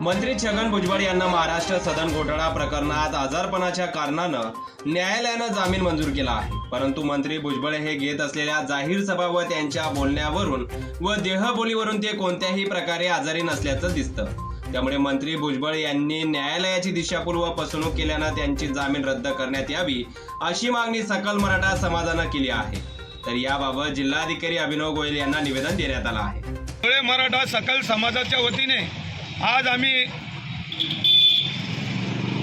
मंत्री छगन भुजबळ यांना महाराष्ट्र सदन घोटाळा प्रकरणात आजारपणाच्या कारणानं न्यायालयानं जामीन मंजूर केला आहे. परंतु मंत्री भुजबळ हे घेत असलेल्या जाहीर सभा व त्यांच्या बोलण्यावरून व देहबोलीवरून ते कोणत्याही प्रकारे आजारी नसल्याचं दिसतं. त्यामुळे मंत्री भुजबळ यांनी न्यायालयाची दिशापूर्व फसवणूक केल्यानं त्यांची जामीन रद्द करण्यात यावी अशी मागणी सकल मराठा समाजानं केली आहे. तर याबाबत जिल्हाधिकारी अभिनव गोयल यांना निवेदन देण्यात आलं आहे. मराठा सकल समाजाच्या वतीने आज आम्ही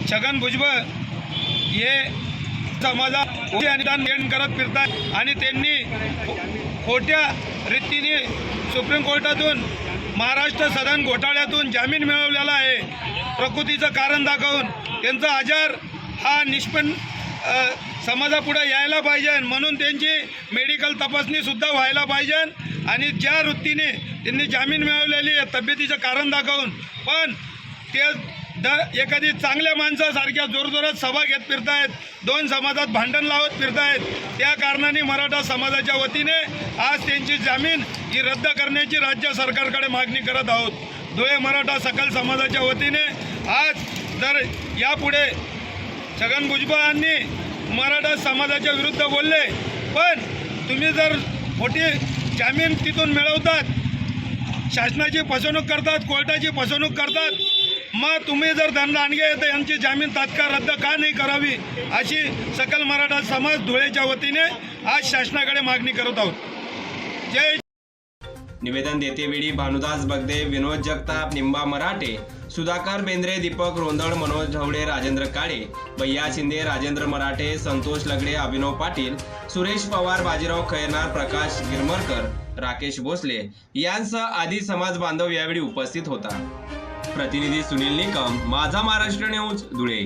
छगन भुजबळ हे समाजात अनुदान देण करत फिरतात आणि त्यांनी खोट्या रीतीने सुप्रीम कोर्टातून महाराष्ट्र सदन घोटाळ्यातून जामीन मिळवलेला आहे. प्रकृतीचं कारण दाखवून त्यांचा आजार हा निष्पन्न समाजापुढे यायला पाहिजे म्हणून त्यांची मेडिकल तपासणीसुद्धा व्हायला पाहिजे. आणि ज्या वृत्तीने त्यांनी जामीन मिळवलेली आहे तब्येतीचं कारण दाखवून. पण ते द एखादी चांगल्या माणसासारख्या जोरजोरात सभा घेत फिरतायत दोन समाजात भांडण लावत फिरतायत त्या कारणाने मराठा समाजाच्या वतीने आज त्यांची जामीन ही रद्द करण्याची राज्य सरकारकडे मागणी करत आहोत. धुळे मराठा सकल समाजाच्या वतीने आज जर यापुढे छगन भुजबळांनी मराठा समाजाच्या विरुद्ध बोलले. पण तुम्ही जर मोठी जामीन तिथून मिळवतात शासनाची फसवणूक करतात कोर्टाची फसवणूक करतात मग तुम्ही जर धनदानगे तर यांची जामीन तात्काळ रद्द का नाही करावी अशी सकल मराठा समाज धुळेच्या वतीने आज शासनाकडे मागणी करत आहोत. जय निवेदन देतेवेळी भानुदास बगदे विनोद जगताप निंबा मराठे सुधाकर बेंद्रे दीपक रोंदळ मनोज ढवळे राजेंद्र काळे भैया शिंदे राजेंद्र मराठे संतोष लगडे अभिनव पाटील सुरेश पवार बाजीराव खैरनार प्रकाश गिरमरकर राकेश भोसले यांसह आदी समाज बांधव यावेळी उपस्थित होता. प्रतिनिधी सुनील निकम माझा महाराष्ट्र न्यूज धुळे.